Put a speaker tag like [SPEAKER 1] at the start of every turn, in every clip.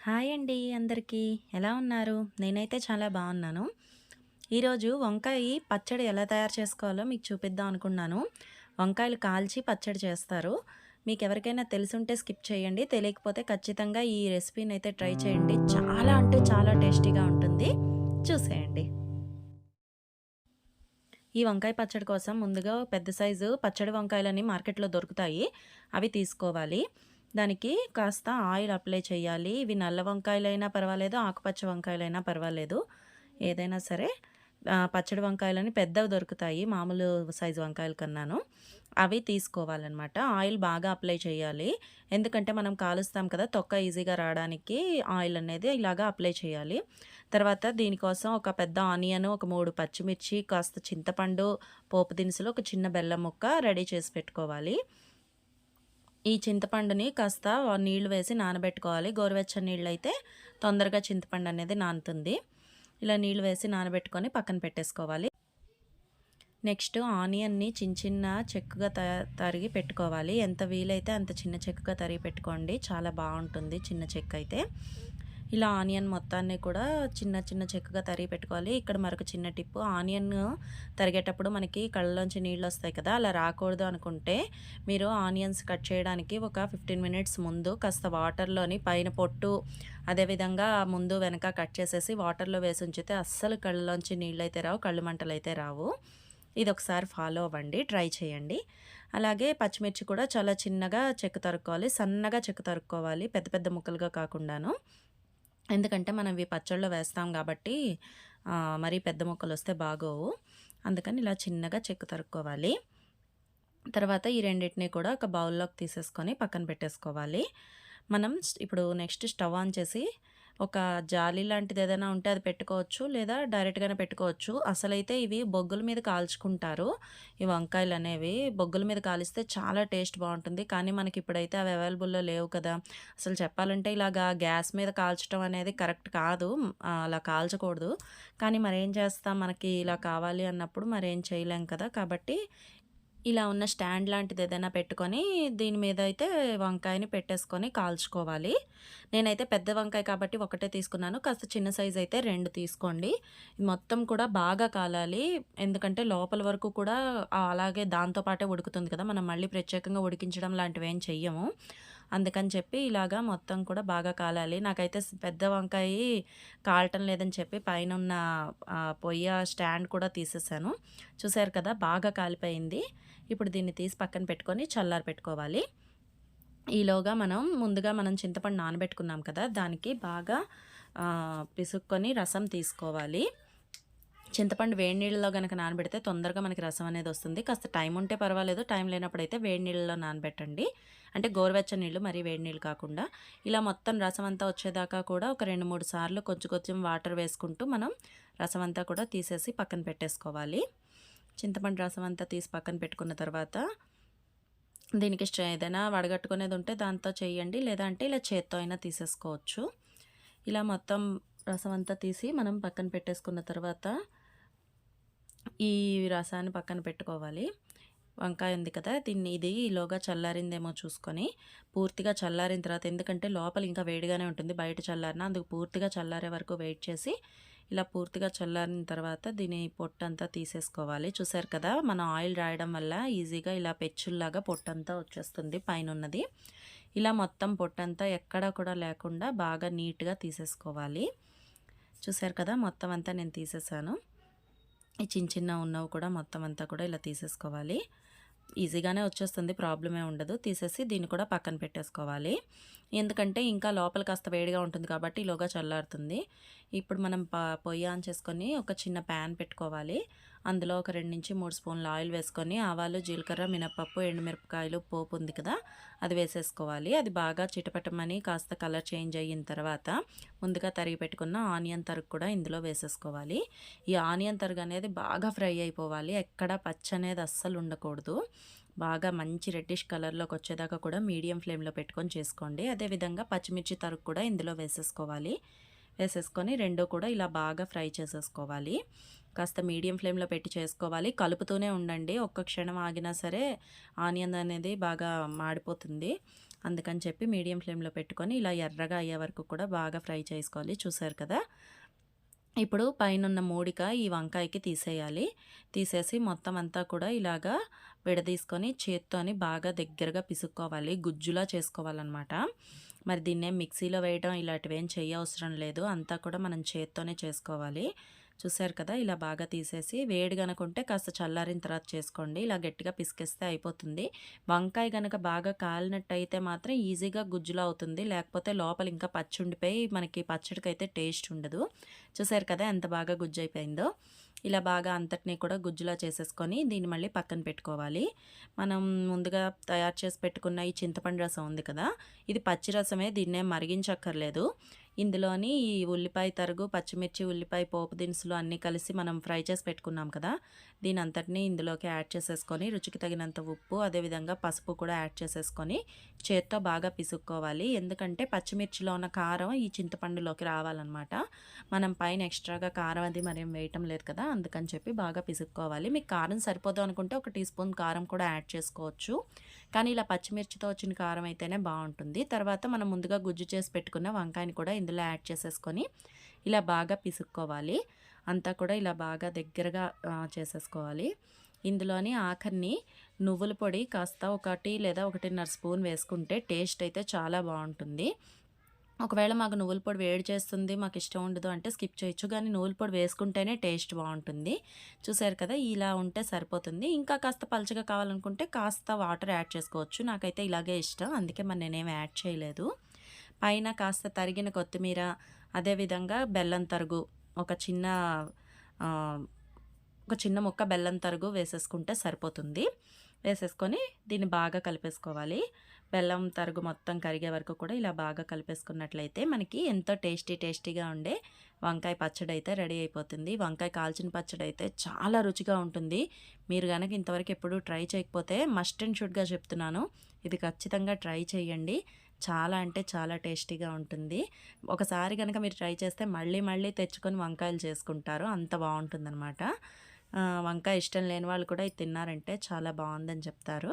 [SPEAKER 1] Hi అండి అందరికీ. ఎలా ఉన్నారు? నేనైతే చాలా బాగున్నాను. ఈరోజు వంకాయ పచ్చడి ఎలా తయారు చేసుకోవాలో మీకు చూపిద్దాం అనుకున్నాను. వంకాయలు కాల్చి పచ్చడి చేస్తారు. మీకు ఎవరికైనా తెలుసుంటే స్కిప్ చేయండి. తెలియకపోతే ఖచ్చితంగా ఈ రెసిపీని అయితే ట్రై చేయండి. చాలా అంటే చాలా టేస్టీగా ఉంటుంది. చూసేయండి. ఈ వంకాయ పచ్చడి కోసం ముందుగా పెద్ద సైజు పచ్చడి వంకాయలని మార్కెట్లో దొరుకుతాయి. అవి తీసుకోవాలి. దానికి కాస్త ఆయిల్ అప్లై చేయాలి. ఇవి నల్ల వంకాయలైనా పర్వాలేదు ఆకుపచ్చ వంకాయలైనా పర్వాలేదు. ఏదైనా సరే పచ్చడి వంకాయలని పెద్దవి దొరుకుతాయి మామూలు సైజు వంకాయల కన్నాను. అవి తీసుకోవాలన్నమాట. ఆయిల్ బాగా అప్లై చేయాలి. ఎందుకంటే మనం కాలుస్తాం కదా తొక్క ఈజీగా రావడానికి ఆయిల్ అనేది ఇలాగా అప్లై చేయాలి. తర్వాత దీనికోసం ఒక పెద్ద ఆనియన్ ఒక మూడు పచ్చిమిర్చి కాస్త చింతపండు పోపు దినుసులు ఒక చిన్న బెల్లం ముక్క రెడీ చేసి పెట్టుకోవాలి. ఈ చింతపండుని కాస్త నీళ్ళు వేసి నానబెట్టుకోవాలి. గోరువెచ్చని నీళ్ళు అయితే తొందరగా చింతపండు అనేది నానుతుంది. ఇలా నీళ్ళు వేసి నానబెట్టుకొని పక్కన పెట్టేసుకోవాలి. నెక్స్ట్ ఆనియన్ని చిన్న చిన్న చెక్కుగా తరిగి పెట్టుకోవాలి. ఎంత వీలైతే అంత చిన్న చెక్కుగా తరిగి పెట్టుకోండి. చాలా బాగుంటుంది చిన్న చెక్క అయితే ఇలా ఆనియన్ మొత్తాన్ని కూడా చిన్న చిన్న చెక్కగా తరిగి పెట్టుకోవాలి. ఇక్కడ మరొక చిన్న టిప్పు ఆనియన్ తరిగేటప్పుడు మనకి కళ్ళలోంచి నీళ్ళు వస్తాయి కదా అలా రాకూడదు అనుకుంటే మీరు ఆనియన్స్ కట్ చేయడానికి ఒక ఫిఫ్టీన్ మినిట్స్ ముందు కాస్త వాటర్లోని పైన పొట్టు అదేవిధంగా ముందు వెనక కట్ చేసేసి వాటర్లో వేసి ఉంచితే అస్సలు కళ్ళలోంచి నీళ్ళు అయితే రావు కళ్ళు మంటలు అయితే రావు. ఇది ఒకసారి ఫాలో అవ్వండి ట్రై చేయండి. అలాగే పచ్చిమిర్చి కూడా చాలా చిన్నగా చెక్కు తరుక్కోవాలి సన్నగా చెక్కు తరుక్కోవాలి పెద్ద పెద్ద ముక్కలుగా కాకుండాను. ఎందుకంటే మనం ఇవి పచ్చళ్ళలో వేస్తాం కాబట్టి మరీ పెద్ద ముక్కలు వస్తే బాగోవు. అందుకని ఇలా చిన్నగా చెక్కు తరుక్కోవాలి. తర్వాత ఈ రెండింటిని కూడా ఒక బౌల్లోకి తీసేసుకొని పక్కన పెట్టేసుకోవాలి. మనం ఇప్పుడు నెక్స్ట్ స్టవ్ ఆన్ చేసి ఒక జాలి లాంటిది ఏదైనా ఉంటే అది పెట్టుకోవచ్చు లేదా డైరెక్ట్గానే పెట్టుకోవచ్చు. అసలైతే ఇవి బొగ్గుల మీద కాల్చుకుంటారు. ఈ వంకాయలు అనేవి బొగ్గుల మీద కాలిస్తే చాలా టేస్ట్ బాగుంటుంది. కానీ మనకి ఇప్పుడైతే అవి అవైలబుల్లో లేవు కదా. అసలు చెప్పాలంటే ఇలాగా గ్యాస్ మీద కాల్చడం అనేది కరెక్ట్ కాదు. అలా కాల్చకూడదు. కానీ మరేం చేస్తాం? మనకి ఇలా కావాలి అన్నప్పుడు మరేం చేయలేం కదా. కాబట్టి ఇలా ఉన్న స్టాండ్ లాంటిది ఏదైనా పెట్టుకొని దీని మీద అయితే వంకాయని పెట్టేసుకొని కాల్చుకోవాలి. నేనైతే పెద్ద వంకాయ కాబట్టి ఒకటే తీసుకున్నాను. కాస్త చిన్న సైజ్ అయితే రెండు తీసుకోండి. మొత్తం కూడా బాగా కాలాలి. ఎందుకంటే లోపల వరకు కూడా అలాగే దాంతో పాటే ఉడుకుతుంది కదా. మనం మళ్ళీ ప్రత్యేకంగా ఉడికించడం లాంటివి ఏం చెయ్యము. అందుకని చెప్పి ఇలాగా మొత్తం కూడా బాగా కాలాలి. నాకైతే పెద్ద వంకాయ కాలటం లేదని చెప్పి పైన ఉన్న పొయ్య స్టాండ్ కూడా తీసేసాను. చూసారు కదా బాగా కాలిపోయింది. ఇప్పుడు దీన్ని తీసి పక్కన పెట్టుకొని చల్లారి పెట్టుకోవాలి. ఈలోగా మనం ముందుగా మనం చింతపండు నానబెట్టుకున్నాం కదా దానికి బాగా పిసుక్కొని రసం తీసుకోవాలి. చింతపండు వేడి నీళ్ళలో కనుక నానబెడితే తొందరగా మనకి రసం అనేది వస్తుంది. కాస్త టైం ఉంటే పర్వాలేదు. టైం లేనప్పుడు అయితే వేడి నీళ్ళలో నానబెట్టండి. అంటే గోరువెచ్చని నీళ్ళు మరీ వేడి నీళ్ళు కాకుండా. ఇలా మొత్తం రసం అంతా వచ్చేదాకా కూడా ఒక రెండు మూడు సార్లు కొంచెం కొంచెం వాటర్ వేసుకుంటూ మనం రసం అంతా కూడా తీసేసి పక్కన పెట్టేసుకోవాలి. చింతపండు రసం అంతా తీసి పక్కన పెట్టుకున్న తర్వాత దీనికి ఏదైనా వడగట్టుకునేది ఉంటే దాంతో చేయండి. లేదంటే ఇలా చేత్తో అయినా తీసేసుకోవచ్చు. ఇలా మొత్తం రసం అంతా తీసి మనం పక్కన పెట్టేసుకున్న తర్వాత ఈ రసాన్ని పక్కన పెట్టుకోవాలి. వంకాయ ఉంది కదా దీన్ని ఇది ఈలోగా చల్లారిందేమో చూసుకొని పూర్తిగా చల్లారిన తర్వాత ఎందుకంటే లోపల ఇంకా వేడిగానే ఉంటుంది బయట చల్లారిన అందుకు పూర్తిగా చల్లారే వరకు వెయిట్ చేసి ఇలా పూర్తిగా చల్లారిన తర్వాత దీని పొట్టంతా తీసేసుకోవాలి. చూసారు కదా మనం ఆయిల్ రాయడం వల్ల ఈజీగా ఇలా పెచ్చుల్లాగా పొట్టంతా వచ్చేస్తుంది పైన ఉన్నది ఇలా మొత్తం పొట్టంతా ఎక్కడా కూడా లేకుండా బాగా నీట్గా తీసేసుకోవాలి. చూసారు కదా మొత్తం అంతా నేను తీసేసాను. చిన్న చిన్న ఉన్నవి కూడా మొత్తం అంతా కూడా ఇలా తీసేసుకోవాలి. ఈజీగానే వచ్చేస్తుంది ప్రాబ్లమే ఉండదు. తీసేసి దీన్ని కూడా పక్కన పెట్టేసుకోవాలి. ఎందుకంటే ఇంకా లోపల కాస్త వేడిగా ఉంటుంది కాబట్టి ఈలోగా చల్లారుతుంది. ఇప్పుడు మనం పొయ్యి ఆన్ చేసుకొని ఒక చిన్న ప్యాన్ పెట్టుకోవాలి. అందులో ఒక రెండు నుంచి మూడు స్పూన్లు ఆయిల్ వేసుకొని ఆవాలు జీలకర్ర మినపప్పు ఎండుమిరపకాయలు పోపు ఉంది కదా అది వేసేసుకోవాలి. అది బాగా చిటపటమని కాస్త కలర్ చేంజ్ అయిన తర్వాత ముందుగా తరిగి పెట్టుకున్న ఆనియన్ తరుగు కూడా ఇందులో వేసేసుకోవాలి. ఈ ఆనియన్ తరుగు అనేది బాగా ఫ్రై అయిపోవాలి. ఎక్కడ పచ్చ అనేది అస్సలు ఉండకూడదు. బాగా మంచి రెడ్డిష్ కలర్లోకి వచ్చేదాకా కూడా మీడియం ఫ్లేమ్లో పెట్టుకొని చేసుకోండి. అదేవిధంగా పచ్చిమిర్చి తరుగు కూడా ఇందులో వేసేసుకోవాలి. వేసేసుకొని రెండు కూడా ఇలా బాగా ఫ్రై చేసేసుకోవాలి. కాస్త మీడియం ఫ్లేమ్లో పెట్టి చేసుకోవాలి. కలుపుతూనే ఉండండి. ఒక్క క్షణం ఆగినా సరే ఆనియన్ అనేది బాగా మాడిపోతుంది. అందుకని చెప్పి మీడియం ఫ్లేమ్లో పెట్టుకొని ఇలా ఎర్రగా అయ్యే వరకు కూడా బాగా ఫ్రై చేసుకోవాలి. చూసారు కదా? ఇప్పుడు పైనున్న మూడిక ఈ వంకాయకి తీసేయాలి. తీసేసి మొత్తం అంతా కూడా ఇలాగా విడదీసుకొని చేత్తోని బాగా దగ్గరగా పిసుక్కోవాలి. గుజ్జులా చేసుకోవాలన్నమాట. మరి దీన్నే మిక్సీలో వేయడం ఇలాంటివి ఏం చేయవసరం లేదు. అంతా కూడా మనం చేత్తోనే చేసుకోవాలి. చూసారు కదా ఇలా బాగా తీసేసి వేడి కనుకుంటే కాస్త చల్లారిన తర్వాత చేసుకోండి. ఇలా గట్టిగా పిసికేస్తే అయిపోతుంది. వంకాయ కనుక బాగా కాలినట్టయితే మాత్రం ఈజీగా గుజ్జులో అవుతుంది. లేకపోతే లోపల ఇంకా పచ్చి ఉండిపోయి మనకి పచ్చడికైతే టేస్ట్ ఉండదు. చూసారు కదా ఎంత బాగా గుజ్జు అయిపోయిందో ఇలా బాగా అంతటినీ కూడా గుజ్జులా చేసేసుకొని దీన్ని మళ్ళీ పక్కన పెట్టుకోవాలి. మనం ముందుగా తయారు చేసి పెట్టుకున్న ఈ చింతపండు రసం ఉంది కదా ఇది పచ్చి రసమే దీన్నే మరిగించక్కర్లేదు. ఇందులోని ఈ ఉల్లిపాయ తరుగు పచ్చిమిర్చి ఉల్లిపాయ పోపు దినుసులు అన్నీ కలిసి మనం ఫ్రై చేసి పెట్టుకున్నాం కదా. దీని అంతటినీ ఇందులోకి యాడ్ చేసేసుకొని రుచికి తగినంత ఉప్పు అదేవిధంగా పసుపు కూడా యాడ్ చేసేసుకొని చేత్తో బాగా పిసుక్కోవాలి. ఎందుకంటే పచ్చిమిర్చిలో ఉన్న కారం ఈ చింతపండులోకి రావాలన్నమాట. మనం పైన ఎక్స్ట్రాగా కారం అది మరేం వేయటం లేదు కదా అందుకని చెప్పి బాగా పిసుక్కోవాలి. మీకు కారం సరిపోదు అనుకుంటే ఒక టీ స్పూన్ కారం కూడా యాడ్ చేసుకోవచ్చు. కానీ ఇలా పచ్చిమిర్చితో వచ్చిన కారం అయితేనే బాగుంటుంది. తర్వాత మనం ముందుగా గుజ్జు చేసి పెట్టుకున్న వంకాయని కూడా ఇందులో యాడ్ చేసేసుకొని ఇలా బాగా పిసుక్కోవాలి. అంతా కూడా ఇలా బాగా దగ్గరగా చేసేసుకోవాలి. ఇందులోని ఆఖరిని నువ్వుల పొడి కాస్త ఒకటి లేదా ఒకటిన్నర స్పూన్ వేసుకుంటే టేస్ట్ అయితే చాలా బాగుంటుంది. ఒకవేళ మాకు నువ్వుల పొడి వేడి చేస్తుంది మాకు ఇష్టం ఉండదు అంటే స్కిప్ చేయొచ్చు. కానీ నువ్వుల పొడి వేసుకుంటేనే టేస్ట్ బాగుంటుంది. చూసారు కదా ఇలా ఉంటే సరిపోతుంది. ఇంకా కాస్త పలచగా కావాలనుకుంటే కాస్త వాటర్ యాడ్ చేసుకోవచ్చు. నాకైతే ఇలాగే ఇష్టం. అందుకే మరి నేనేం యాడ్ చేయలేదు. పైన కాస్త తరిగిన కొత్తిమీర అదేవిధంగా బెల్లం తరుగు ఒక చిన్న ఒక చిన్న ముక్క బెల్లం తరుగు వేసేసుకుంటే సరిపోతుంది. వేసేసుకొని దీన్ని బాగా కలిపేసుకోవాలి. బెల్లం తరుగు మొత్తం కరిగే వరకు కూడా ఇలా బాగా కలిపేసుకున్నట్లయితే మనకి ఎంతో టేస్టీ టేస్టీగా ఉండే వంకాయ పచ్చడి అయితే రెడీ అయిపోతుంది. వంకాయ కాల్చిన పచ్చడి అయితే చాలా రుచిగా ఉంటుంది. మీరు కనుక ఇంతవరకు ఎప్పుడూ ట్రై చేయకపోతే మస్ట్ అండ్ షుడ్గా చెప్తున్నాను. ఇది ఖచ్చితంగా ట్రై చేయండి. చాలా అంటే చాలా టేస్టీగా ఉంటుంది. ఒకసారి కనుక మీరు ట్రై చేస్తే మళ్ళీ మళ్ళీ తెచ్చుకొని వంకాయలు చేసుకుంటారు. అంత బాగుంటుందన్నమాట. వంకాయ ఇష్టం లేని వాళ్ళు కూడా ఇది తిన్నారంటే చాలా బాగుందని చెప్తారు.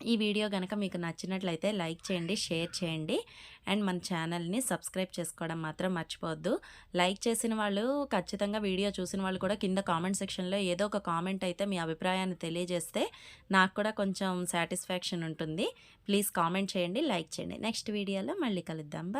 [SPEAKER 1] ఈ వీడియో కనుక మీకు నచ్చినట్లయితే లైక్ చేయండి షేర్ చేయండి. అండ్ మన ఛానల్ని సబ్స్క్రైబ్ చేసుకోవడం మాత్రం మర్చిపోవద్దు. లైక్ చేసిన వాళ్ళు ఖచ్చితంగా వీడియో చూసిన వాళ్ళు కూడా కింద కామెంట్ సెక్షన్లో ఏదో ఒక కామెంట్ అయితే మీ అభిప్రాయాన్ని తెలియజేస్తే నాకు కూడా కొంచెం సాటిస్ఫాక్షన్ ఉంటుంది. ప్లీజ్ కామెంట్ చేయండి లైక్ చేయండి. నెక్స్ట్ వీడియోలో మళ్ళీ కలుద్దాం.